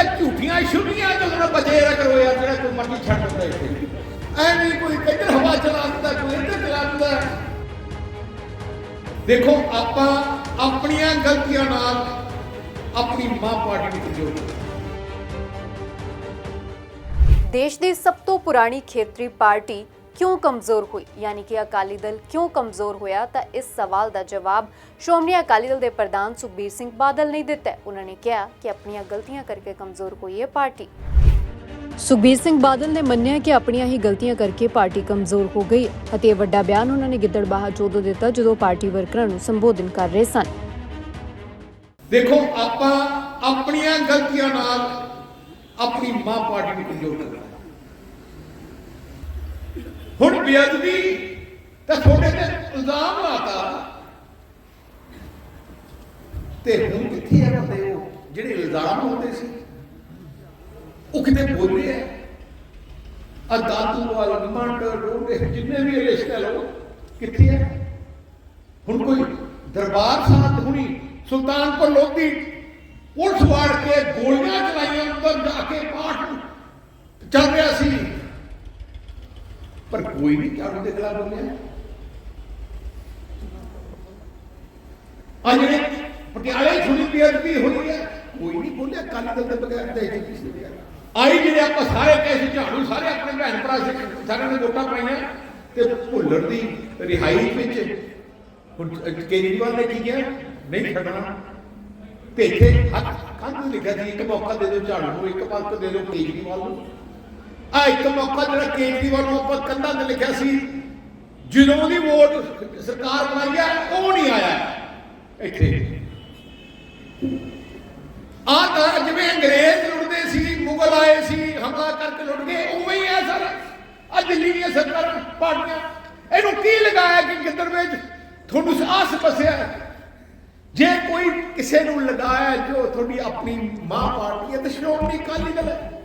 ਅੱਛਾ ਝੂਠੀਆਂ ਛੁੱਟੀਆਂ ਜਦੋਂ ਬਚੇ ਰ ਯਾਰ, ਜਿਹੜਾ ਕੋਈ ਮਰਜ਼ੀ ਛੱਡ ਦਿੰਦਾ ਇੱਥੇ। ਐਵੇਂ ਕੋਈ ਕਿੱਧਰ ਹਵਾ ਚਲਾ ਦਿੰਦਾ, ਕੋਈ ਇੱਧਰ ਚਲਾ ਦਿੰਦਾ। ਦੇਖੋ, ਆਪਾਂ ਆਪਣੀਆਂ ਗਲਤੀਆਂ ਨਾਲ ਆਪਣੀ ਮਾਂ ਪਾਰਟੀ ਨੂੰ ਕਮਜ਼ੋਰ ਦੇਸ਼ ਦੀ ਸਭ ਤੋਂ ਪੁਰਾਣੀ ਖੇਤਰੀ ਪਾਰਟੀ ਕਿਉਂ ਕਮਜ਼ੋਰ ਹੋਈ? ਯਾਨੀ ਕਿ ਅਕਾਲੀ ਦਲ ਕਿਉਂ ਕਮਜ਼ੋਰ ਹੋਇਆ? ਤਾਂ ਇਸ ਸਵਾਲ ਦਾ ਜਵਾਬ ਸ਼੍ਰੋਮਣੀ ਅਕਾਲੀ ਦਲ ਦੇ ਪ੍ਰਧਾਨ ਸੁਖਬੀਰ ਸਿੰਘ ਬਾਦਲ ਨੇ ਦਿੱਤਾ ਉਹਨਾਂ ਨੇ ਕਿਹਾ ਕਿ ਆਪਣੀਆਂ ਗਲਤੀਆਂ ਕਰਕੇ ਕਮਜ਼ੋਰ ਹੋਈ ਹੈ ਪਾਰਟੀ। ਸੁਖਬੀਰ ਸਿੰਘ ਬਾਦਲ ਨੇ ਮੰਨਿਆ ਕਿ ਆਪਣੀਆਂ ਹੀ ਗਲਤੀਆਂ ਕਰਕੇ ਪਾਰਟੀ ਕਮਜ਼ੋਰ ਹੋ ਗਈ ਅਤੇ ਇਹ ਵੱਡਾ ਬਿਆਨ ਉਹਨਾਂ ਨੇ ਗਿੱਦੜਬਾਹਾ ਚੋਦੋ ਦਿੱਤਾ ਜਦੋਂ ਪਾਰਟੀ ਵਰਕਰਾਂ ਨੂੰ ਸੰਬੋਧਨ ਕਰ ਰਹੇ ਸਨ। ਦੇਖੋ, ਆਪਾਂ ਆਪਣੀਆਂ ਗਲਤੀਆਂ ਨਾਲ ਆਪਣੀ ਮਾਂ ਪਾਰਟੀ ਨੂੰ ਕਮਜ਼ੋਰ ਕਰਨਾ ਹੁਣ ਬੇਅਦਬੀ ਤਾਂ ਤੁਹਾਡੇ ਤੇ ਇਲਜ਼ਾਮ ਲਾਤਾ। ਤੇ ਹੁਣ ਕਿੱਥੇ ਆ ਬੰਦੇ ਉਹ? ਜਿਹੜੇ ਇਲਜ਼ਾਮ ਲਾਉਂਦੇ ਸੀ, ਉਹ ਕਿਤੇ ਬੋਲੇ ਆ? ਆ ਵਾਲ ਮੰਡ ਰੋਡੇ ਜਿੰਨੇ ਵੀ ਲਿਸਟ ਲੋ ਕਿੱਥੇ ਆ? ਹੁਣ ਕੋਈ ਦਰਬਾਰ ਸਾਹਿਬ ਹੁਣੀ ਸੁਲਤਾਨਪੁਰ ਲੋਧੀ ਪੁਲਿਸ ਵਾੜ ਕੇ ਗੋਲੀਆਂ ਚਲਾਈਆਂ, ਅੰਦਰ ਜਾ ਕੇ ਪਾਠ ਚੱਲ ਰਿਹਾ ਸੀ। ਪਰ ਕੋਈ ਨਹੀਂ ਝਾੜੂ ਦੇ ਖਿਲਾਫ ਬੋਲਿਆ ਆ ਜਿਹੜੇ ਪਟਿਆਲੇ ਛੁਰੀ ਬੇਅਦਬੀ ਹੋਈ ਹੈ ਕੋਈ ਨਹੀਂ ਬੋਲਿਆ ਕਾਲੀ ਦਲ ਦੇ ਬਗੈਰ ਤੇ ਜੀ ਆਈ ਜਿਹੜੇ ਆਪਾਂ ਸਾਰੇ ਕੈਸੇ ਝਾੜੂ ਸਾਰੇ ਆਪਣੇ ਭੈਣ ਭਰਾ ਸਾਰਿਆਂ ਨੇ ਵੋਟਾਂ ਪਾਈਆਂ। ਤੇ ਭੁੱਲਰ ਦੀ ਰਿਹਾਈ ਵਿੱਚ ਹੁਣ ਕੇਜਰੀਵਾਲ ਨੇ ਕੀ ਕਿਹਾ? ਨਹੀਂ ਛੱਡਣਾ। ਤੇ ਇੱਥੇ ਹੱਥ ਕੰਧ ਲਿਖਿਆ ਸੀ, ਇੱਕ ਮੌਕਾ ਦੇ ਦਿਓ ਝਾੜੂ ਨੂੰ, ਇੱਕ ਵਕਤ ਦੇ ਦਿਓ ਕੇਜਰੀਵਾਲ ਨੂੰ। ਆ ਇੱਕ ਮੌਕਾ ਜਿਹੜਾ ਕੇਜਰੀਵਾਲ ਨੂੰ ਆਪਾਂ ਕੰਧਾਂ ਤੇ ਲਿਖਿਆ ਸੀ, ਜਦੋਂ ਦੀ ਵੋਟ ਸਰਕਾਰ ਬਣਾਈ ਆ, ਉਹ ਨਹੀਂ ਆਇਆ। ਇੱਥੇ। ਆ ਤਾਂ ਜਿਵੇਂ ਅੰਗਰੇਜ਼ ਲੁੱਟਦੇ ਸੀ, ਮੁਗਲ ਆਏ ਸੀ, ਹਮਲਾ ਕਰਕੇ ਲੁੱਟ ਗਏ, ਉਵੇਂ ਹੀ ਆ ਸਰ। ਆ ਦਿੱਲੀ ਦੀਆਂ ਸਰਕਾਰਾਂ ਪਾਰਟੀਆਂ। ਇਹਨੂੰ ਕੀ ਲਗਾਇਆ ਕਿ ਗਿੱਦੜ ਵਿੱਚ ਤੁਹਾਨੂੰ ਆਸ ਪਸਿਆ? ਜੇ ਕੋਈ ਕਿਸੇ ਨੂੰ ਲਗਾਇਆ ਜੋ ਤੁਹਾਡੀ ਆਪਣੀ ਮਾਂ ਪਾਰਟੀ ਹੈ, ਤਾਂ ਸ਼੍ਰੋਮਣੀ ਅਕਾਲੀ ਦਲ ਹੈ।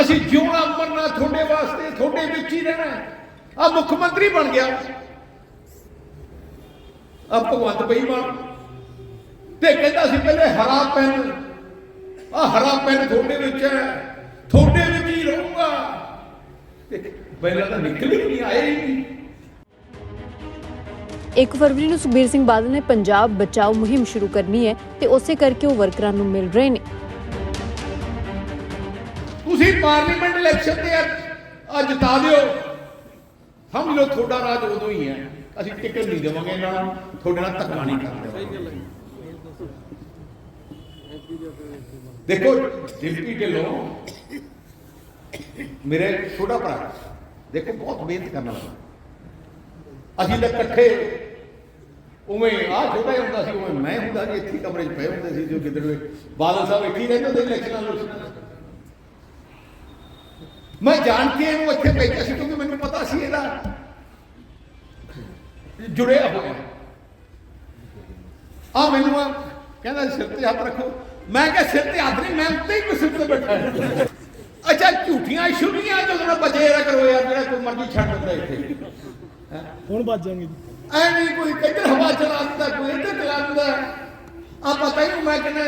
ਅਸੀਂ ਜਿਉਣਾ ਮਰਨਾ ਤੁਹਾਡੇ ਵਾਸਤੇ, ਤੁਹਾਡੇ ਵਿੱਚ ਹੀ ਰਹਿਣਾ ਆ ਮੁੱਖ ਮੰਤਰੀ ਬਣ ਗਿਆ। ਆ ਭਗਵੰਤ ਬੇਈਮਾਨ ਤੇ ਕਹਿੰਦਾ ਸੀ ਪਹਿਲੇ ਹਰਾ ਪੈਨ। ਆ ਹਰਾ ਪੈਨ ਤੁਹਾਡੇ ਵਿੱਚ ਹੈ। ਤੁਹਾਡੇ ਵਿੱਚ ਹੀ ਰਹੂਗਾ। ਤੇ ਪਹਿਲਾਂ ਤਾਂ ਨਿਕਲ ਹੀ ਨਹੀਂ, ਆਏ ਹੀ 1 ਫਰਵਰੀ ਨੂੰ ਸੁਖਬੀਰ ਸਿੰਘ ਬਾਦਲ ਨੇ ਪੰਜਾਬ ਬਚਾਓ ਮੁਹਿੰਮ ਸ਼ੁਰੂ ਕਰਨੀ ਹੈ ਤੇ ਉਸੇ ਕਰਕੇ ਉਹ ਵਰਕਰਾਂ ਨੂੰ ਮਿਲ ਰਹੇ ਨੇ। ਤੁਸੀਂ ਪਾਰਲੀਮੈਂਟ ਇਲੈਕਸ਼ਨ ਤੇ ਅੱਜ ਜਿਤਾ ਦਿਓ। ਸਮਝ ਲਓ ਤੁਹਾਡਾ ਰਾਜ ਉਦੋਂ ਹੀ ਹੈ। ਅਸੀਂ ਟਿਕਟ ਨਹੀਂ ਦੇਵਾਂਗੇ ਇਹਨਾਂ ਨੂੰ। ਤੁਹਾਡੇ ਨਾਲ ਧੱਕਾ ਨਹੀਂ ਕਰਦੇ ਦੇਖੋ, ਡਿਪਟੀ ਢਿੱਲੋਂ ਮੇਰੇ ਛੋਟਾ ਭਰਾ ਦੇਖੋ, ਬਹੁਤ ਮਿਹਨਤ ਕਰਨ ਵਾਲਾ। ਅਸੀਂ ਤਾਂ ਇਕੱਠੇ ਉਵੇਂ ਆ ਛੋਟਾ ਹੀ ਹੁੰਦਾ ਸੀ, ਉਵੇਂ ਮੈਂ ਹੁੰਦਾ ਸੀ, ਇੱਥੇ ਹੀ ਕਮਰੇ 'ਚ ਪਏ ਹੁੰਦੇ ਸੀ, ਜੋ ਕਿਧਰ ਬਾਦਲ ਸਾਹਿਬ ਇੱਥੇ ਰਹਿੰਦੇ ਹੁੰਦੇ ਇਲੈਕਸ਼ਨਾਂ ਨੂੰ ਮੈਂ ਜਾਣ ਕੇ ਇਹਨੂੰ ਇੱਥੇ ਭੇਜਿਆ ਸੀ ਕਿਉਂਕਿ ਮੈਨੂੰ ਪਤਾ ਸੀ ਇਹਦਾ ਜੁੜਿਆ ਹੋਇਆ ਆ। ਮੈਨੂੰ ਆ ਕਹਿੰਦਾ ਸਿਰ ਤੇ ਹੱਥ ਰੱਖੋ। ਮੈਂ ਕਿਹਾ ਸਿਰ ਤੇ ਹੱਥ ਨਹੀਂ ਮੈਂ ਉੱਤੇ ਹੀ ਸਿਰ ਤੇ ਬੈਠਾ। ਅੱਛਾ ਝੂਠੀਆਂ ਛੁੱਟੀਆਂ ਜਦੋਂ ਬਚੇ ਰ ਕਰੋ ਯਾਰ ਜਿਹੜਾ ਕੋਈ ਮਰਜ਼ੀ ਛੱਡ ਦਿੰਦਾ ਇੱਥੇ। ਹੁਣ ਜਾਣਗੇ ਜੀ। ਐਵੇਂ ਕੋਈ ਕਿੱਧਰ ਹਵਾ ਚਲਾ ਦਿੰਦਾ ਕੋਈ ਇੱਧਰ ਚਲਾ ਦਿੰਦਾ। ਆ ਪਤਾ ਹੀ ਨਹੀਂ ਮੈਂ ਕਹਿੰਦਾ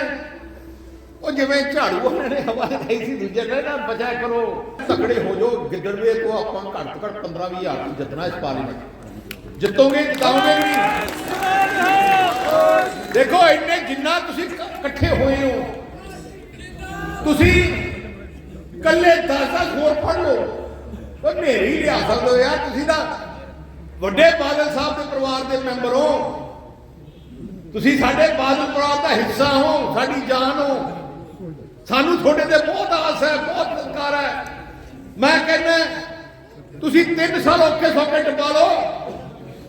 ਉਹ ਜਿਵੇਂ ਝਾੜੂ ਉਹਨਾਂ ਨੇ, ਹਵਾ ਲਾਈ ਸੀ ਦੂਜੇ ਨੇ ਨਾ, ਬਚਾ ਕਰੋ। ਤਕੜੇ ਹੋ ਜਾਓ ਗਿੱਦੜਵੇ ਤੋਂ ਆਪਾਂ ਘੱਟ ਤੋਂ ਘੱਟ 15 20 ਹਜ਼ਾਰ ਜਿੱਤਣਾ ਇਸ ਪਾਰਲੀਮੈਂਟ ਜਿੱਤੋਗੇ, ਜਿਤਾਓਗੇ ਵੀ ਦੇਖੋ, ਇੰਨੇ ਜਿੰਨਾ ਤੁਸੀਂ ਇਕੱਠੇ ਹੋਏ ਹੋ, ਤੁਸੀਂ ਕੱਲੇ 10 ਹੋਰ ਪੜ ਲਓ। ਉਹ ਮੇਰੀ ਲਿਆ ਸਕਦੇ ਹੋ ਯਾਰ, ਤੁਸੀਂ ਤਾਂ ਵੱਡੇ ਬਾਦਲ ਸਾਹਿਬ ਦੇ ਪਰਿਵਾਰ ਦੇ ਮੈਂਬਰ ਹੋ। ਤੁਸੀਂ ਸਾਡੇ ਬਾਦਲ ਪਰਿਵਾਰ ਦਾ ਹਿੱਸਾ ਹੋ, ਸਾਡੀ ਜਾਨ ਹੋ। ਸਾਨੂੰ ਤੁਹਾਡੇ ਤੇ ਬਹੁਤ ਆਸ ਹੈ, ਬਹੁਤ ਸਤਿਕਾਰ ਹੈ। ਮੈਂ ਕਹਿੰਦਾ, ਤੁਸੀਂ 3 ਸਾਲ ਔਖੇ ਸੌਖੇ ਟਪਾ ਲਓ।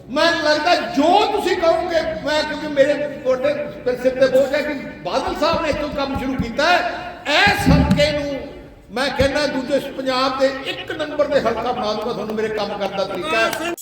ਮੈਂ ਲੱਗਦਾ ਜੋ ਤੁਸੀਂ ਕਹੋਗੇ, ਮੈਂ ਕਿਉਂਕਿ ਮੇਰੇ ਤੁਹਾਡੇ ਸਿਰ ਤੇ ਬੋਝ ਹੈ ਕਿ ਬਾਦਲ ਸਾਹਿਬ ਨੇ ਇੱਥੋਂ ਕੰਮ ਸ਼ੁਰੂ ਕੀਤਾ ਹੈ। ਐ ਹਲਕੇ ਨੂੰ ਮੈਂ ਕਹਿੰਦਾ, ਦੂਜੇ ਪੰਜਾਬ ਦੇ ਇੱਕ ਨੰਬਰ ਦੇ ਹਲਕਾ ਬਣਾ ਦੂੰਗਾ, ਤੁਹਾਨੂੰ ਮੇਰੇ ਕੰਮ ਕਰਨ ਦਾ ਤਰੀਕਾ